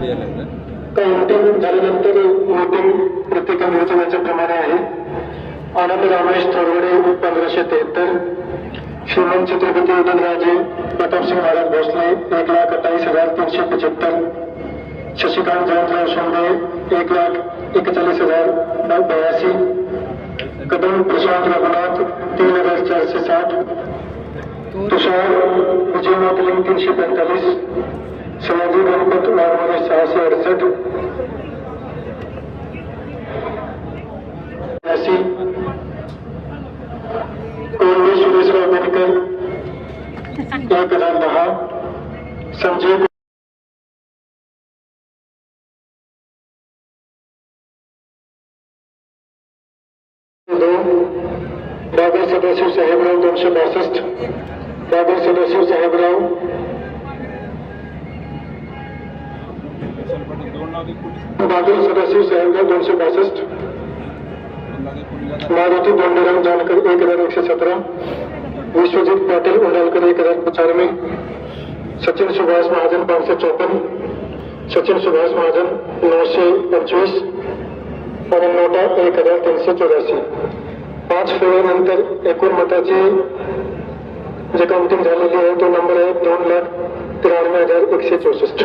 Counting झाल्यानंतर voting प्रत्येक निर्वाचनाच्या प्रमाणे आहे. आनंद रामेश थोरवडे पंधराशे तेहत्तर. श्रीमंत छत्रपती उदयनराजे प्रतापसिंग महाराज भोसले एक लाख अठ्ठावीस हजार तीनशे पचहत्तर शशिकांत जयंतराव शिंदे एक लाख एकचाळीस हजार बयासी कदम प्रशांत रघुनाथ तीन हजार चारशे साठ. तुषार विजय मोतलिंग तीनशे पैंतालीस शिवाजी गणपत वाघमारे सहाशे अडसष्ट. ऐंशी कोल्हे सुरेशराव एक हजार दहा संजय दोन बाबा सदाशिव साहेबराव दोनशे बासष्ट. बाबा सदाशिव साहेबराव बाबा सदस्य साहेबराव दोनशे बासष्ट. मारुती दोंडेराम जानकर एक हजार एकशे सतरा. विश्वजित पाटील उंडालकर एक हजार पचानवे सचिन सुभाष महाजन पाचशे चौपन्न. सचिन सुभाष महाजन नऊशे पंचवीस. आणि नोटा एक हजार तीनशे चौऱ्याऐंशी. पाच फेऱ्यानंतर एकूण मताची जे काउंटिंग झालेली आहे तो नंबर आहे दोन लाख त्र्याण्णव हजार एकशे चौसष्ट.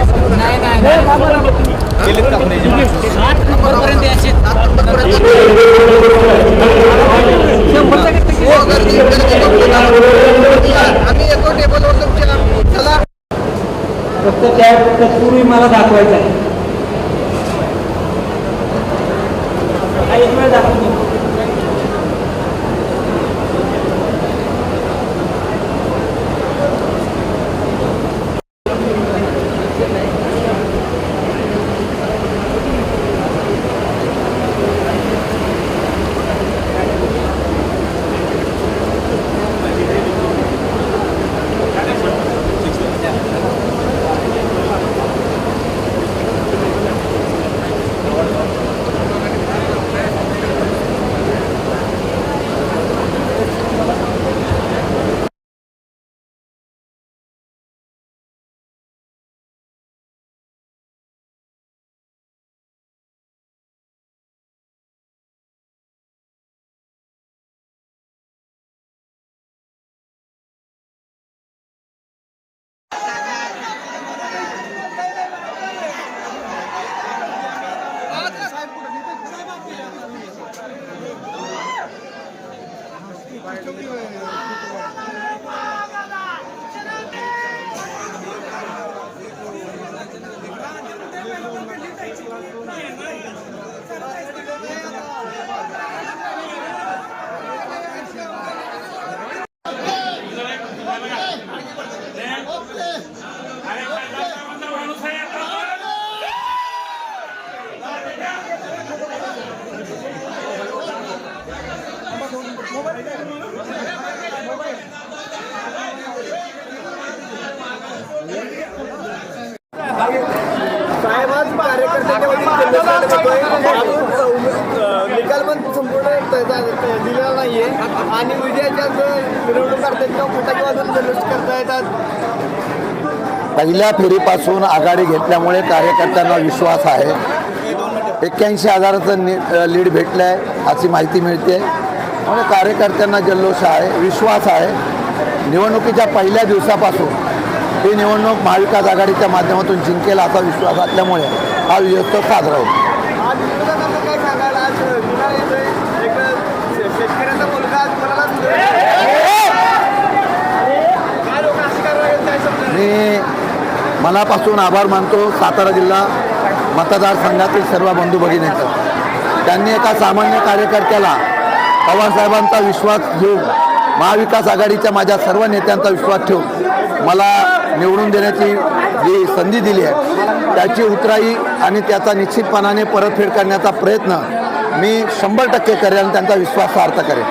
येतो टेबलवर फक्त त्या मला दाखवायचं आहे. ఇక్కడ साहेबांच कार्यकर्त्याच्या निकाल पण संपूर्ण दिलेला नाहीये. आणि उद्याच्या मिरवणूक करतात किंवा फटाके वाजवून जल्लोष करता येतात. पहिल्या फेरीपासून आघाडी घेतल्यामुळे कार्यकर्त्यांना विश्वास आहे. एक्क्याऐंशी हजाराचं लीड भेटलं आहे अशी माहिती मिळते त्यामुळे कार्यकर्त्यांना जल्लोष आहे विश्वास आहे. निवडणुकीच्या पहिल्या दिवसापासून ही निवडणूक महाविकास आघाडीच्या माध्यमातून जिंकेल असा विश्वास असल्यामुळे हा विजयोत्सव साजरा होतो. मी मनापासून आभार मानतो सातारा जिल्हा मतदारसंघातील सर्व बंधू भगिनींचं. त्यांनी एका सामान्य कार्यकर्त्याला पवारसाहेबांचा विश्वास घेऊन महाविकास आघाडीच्या माझ्या सर्व नेत्यांचा विश्वास ठेवून मला निवडून देण्याची जी संधी दिली आहे त्याची उतराई आणि त्याचा निश्चितपणाने परतफेड करण्याचा प्रयत्न मी शंभर टक्के करेन आणि त्यांचा विश्वासार्थ करेन.